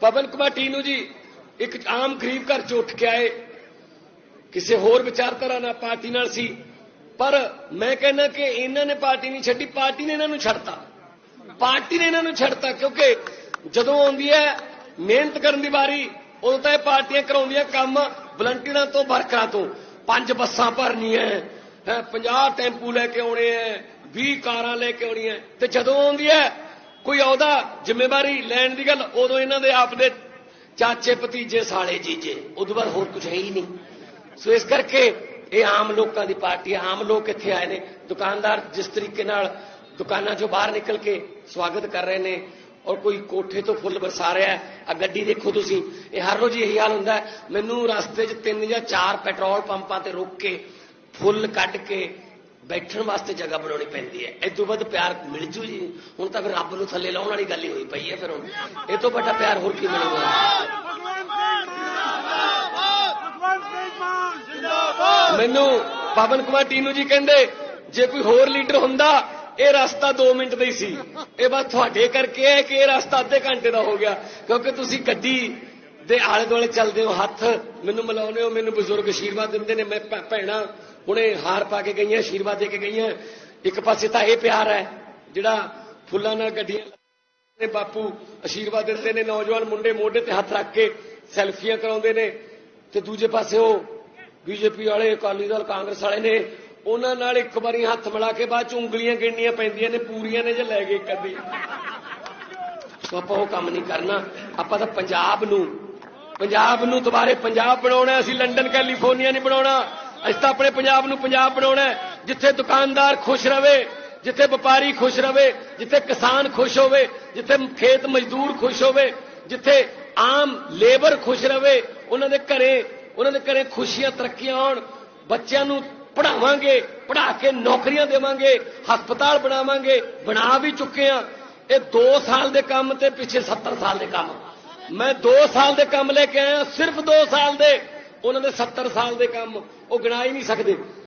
ਪਵਨ ਕੁਮਾਰ ਟੀਨੂ ਜੀ, ਇੱਕ ਆਮ ਗਰੀਬ ਘਰ ਚ ਉੱਠ ਕੇ ਆਏ। ਕਿਸੇ ਹੋਰ ਵਿਚਾਰਧਾਰਾ ਨਾਲ ਪਾਰਟੀ ਨਾਲ ਸੀ। ਪਰ ਮੈਂ ਕਹਿੰਦਾ ਕਿ ਇਹਨਾਂ ਨੇ ਪਾਰਟੀ ਨਹੀਂ ਛੱਡੀ, ਪਾਰਟੀ ਨੇ ਇਹਨਾਂ ਨੂੰ ਛੱਡਤਾ। ਪਾਰਟੀ ਨੇ ਇਹਨਾਂ ਨੂੰ ਛੱਡਤਾ ਕਿਉਂਕਿ ਜਦੋਂ ਆਉਂਦੀ ਹੈ ਮਿਹਨਤ ਕਰਨ ਦੀ ਵਾਰੀ, ਉਦੋਂ ਤਾਂ ਇਹ ਪਾਰਟੀਆਂ ਕਰਾਉਂਦੀਆਂ ਕੰਮ ਵਲੰਟੀਅਰਾਂ ਤੋਂ ਵਰਕਰਾਂ ਤੋਂ। ਪੰਜ ਬੱਸਾਂ ਭਰਨੀਆਂ ਹੈ 50 ਟੈਂਪੂ ਲੈ ਕੇ ਆਉਣੇ ਹੈ 20 ਕਾਰਾਂ ਲੈ ਕੇ ਆਉਣੀਆਂ ਤੇ ਜਦੋਂ ਆਉਂਦੀ ਹੈ ਕੋਈ ਅਹੁਦਾ ਜ਼ਿੰਮੇਵਾਰੀ ਲੈਣ ਦੀ ਗੱਲ, ਉਦੋਂ ਇਹਨਾਂ ਦੇ ਆਪ ਦੇ ਚਾਚੇ, ਭਤੀਜੇ, ਸਾਲੇ, ਜੀਜੇ, ਉਦੋਂ ਬਾਅਦ ਹੋਰ ਕੁਝ ਹੈ ਹੀ ਨਹੀਂ। ਸੋ ਇਸ ਕਰਕੇ ਇਹ ਆਮ ਲੋਕਾਂ ਦੀ ਪਾਰਟੀ ਆਮ ਲੋਕ ਇੱਥੇ ਆਏ ਨੇ। ਦੁਕਾਨਦਾਰ ਜਿਸ ਤਰੀਕੇ ਨਾਲ ਦੁਕਾਨਾਂ ਚੋਂ ਬਾਹਰ ਨਿਕਲ ਕੇ ਸਵਾਗਤ ਕਰ ਰਹੇ ਨੇ ਔਰ ਕੋਈ ਕੋਠੇ ਤੋਂ ਫੁੱਲ ਬਰਸਾ ਰਿਹਾ ਹੈ ਆ ਗੱਡੀ ਦੇਖੋ ਤੁਸੀਂ, ਇਹ ਹਰ ਰੋਜ਼ ਇਹੀ ਹਾਲ ਹੁੰਦਾ ਮੈਨੂੰ ਰਸਤੇ 'ਚ ਤਿੰਨ ਜਾਂ ਚਾਰ ਪੈਟਰੋਲ ਪੰਪਾਂ ਤੇ ਰੋਕ ਕੇ ਫੁੱਲ ਕੱਢ ਕੇ ਬੈਠਣ ਵਾਸਤੇ ਜਗ੍ਹਾ ਬਣਾਉਣੀ ਪੈਂਦੀ ਹੈ। ਇਹ ਤੋਂ ਵੱਧ ਪਿਆਰ ਮਿਲ ਜੂ ਜੀ। ਹੁਣ ਤਾਂ ਫਿਰ ਰੱਬ ਨੂੰ ਥੱਲੇ ਲਾਉਣ ਵਾਲੀ ਗੱਲ ਹੀ ਹੋਈ ਪਈ ਹੈ ਫਿਰ ਹੁਣ। ਇਹ ਤੋਂ ਵੱਡਾ ਪਿਆਰ ਹੋਰ ਕੀ ਮਿਲੂਗਾ? ਮੈਨੂੰ ਪਵਨ ਕੁਮਾਰ ਟੀਨੂ ਜੀ ਕਹਿੰਦੇ, ਜੇ ਕੋਈ ਹੋਰ ਲੀਡਰ ਹੁੰਦਾ, ਇਹ ਰਸਤਾ 2 ਮਿੰਟ ਦਾ ਹੀ ਸੀ। ਇਹ ਬਸ ਤੁਹਾਡੇ ਕਰਕੇ ਹੈ ਕਿ ਇਹ ਰਸਤਾ ਅੱਧੇ ਘੰਟੇ ਦਾ ਹੋ ਗਿਆ। ਕਿਉਂਕਿ ਤੁਸੀਂ ਗੱਡੀ ਦੇ ਆਲੇ ਦੁਆਲੇ ਚੱਲਦੇ ਹੋ, ਹੱਥ ਮੈਨੂੰ ਮਿਲਾਉਂਦੇ ਹੋ, ਮੈਨੂੰ ਬਜ਼ੁਰਗ ਆਸ਼ੀਰਵਾਦ ਦਿੰਦੇ ਨੇ, ਮੈਂ ਭੈ- ਭੈਣਾਂ ਹੁਣੇ ਹਾਰ ਪਾ ਕੇ ਗਈਆਂ ਆਸ਼ੀਰਵਾਦ ਦੇ ਕੇ ਗਈਆਂ। ਇੱਕ ਪਾਸੇ ਤਾਂ ਇਹ ਪਿਆਰ ਹੈ, ਜਿਹੜਾ ਫੁੱਲਾਂ ਨਾਲ ਗੱਡੀਆਂ ਨੇ ਬਾਪੂ ਆਸ਼ੀਰਵਾਦ ਦਿੰਦੇ ਨੇ, ਨੌਜਵਾਨ ਮੁੰਡੇ ਮੋਢੇ ਤੇ ਹੱਥ ਰੱਖ ਕੇ ਸੈਲਫੀਆਂ ਕਰਾਉਂਦੇ ਨੇ। ਤੇ ਦੂਜੇ ਪਾਸੇ ਉਹ ਬੀਜੇਪੀ ਵਾਲੇ, ਅਕਾਲੀ ਦਲ, ਕਾਂਗਰਸ ਵਾਲੇ ਨੇ, ਉਹਨਾਂ ਨਾਲ ਇੱਕ ਵਾਰੀ ਹੱਥ ਮਿਲਾ ਕੇ ਬਾਅਦ ਚ ਉਂਗਲੀਆਂ ਗਿਣਨੀਆਂ ਪੈਂਦੀਆਂ ਨੇ, ਪੂਰੀਆਂ ਨੇ ਜੇ ਲੈ ਗਏ ਕਦੀ ਆਪਾਂ ਉਹ ਕੰਮ ਨਹੀਂ ਕਰਨਾ। ਆਪਾਂ ਤਾਂ ਪੰਜਾਬ ਨੂੰ ਪੰਜਾਬ ਨੂੰ ਦੁਬਾਰੇ ਪੰਜਾਬ ਬਣਾਉਣਾ ਅਸੀਂ ਲੰਡਨ, ਕੈਲੀਫੋਰਨੀਆ ਨਹੀਂ ਬਣਾਉਣਾ। ਅਸੀਂ ਤਾਂ ਆਪਣੇ ਪੰਜਾਬ ਨੂੰ ਪੰਜਾਬ ਬਣਾਉਣਾ ਜਿੱਥੇ ਦੁਕਾਨਦਾਰ ਖੁਸ਼ ਰਵੇ, ਜਿੱਥੇ ਵਪਾਰੀ ਖੁਸ਼ ਰਵੇ, ਜਿੱਥੇ ਕਿਸਾਨ ਖੁਸ਼ ਹੋਵੇ, ਜਿੱਥੇ ਖੇਤ ਮਜ਼ਦੂਰ ਖੁਸ਼ ਹੋਵੇ, ਜਿੱਥੇ ਆਮ ਲੇਬਰ ਖੁਸ਼ ਰਵੇ, ਉਹਨਾਂ ਦੇ ਘਰੇ, ਉਹਨਾਂ ਦੇ ਘਰੇ ਖੁਸ਼ੀਆਂ ਤਰੱਕੀਆਂ ਆਉਣ, ਬੱਚਿਆਂ ਨੂੰ ਪੜਾਵਾਂਗੇ ਪੜਾ ਕੇ ਨੌਕਰੀਆਂ ਦੇਵਾਂਗੇ, ਹਸਪਤਾਲ ਬਣਾਵਾਂਗੇ, ਬਣਾ ਵੀ ਚੁੱਕੇ ਆ ਇਹ 2 ਸਾਲ ਦੇ ਕੰਮ ਤੇ ਪਿੱਛੇ 70 ਸਾਲ ਦੇ ਕੰਮ। ਮੈਂ 2 ਸਾਲ ਦੇ ਕੰਮ ਲੈ ਕੇ ਆਇਆ, ਸਿਰਫ 2 ਸਾਲ ਦੇ। ਉਹਨਾਂ ਦੇ 70 ਸਾਲ ਦੇ ਕੰਮ ਉਹ ਗਿਣਾ ਹੀ ਨਹੀਂ ਸਕਦੇ।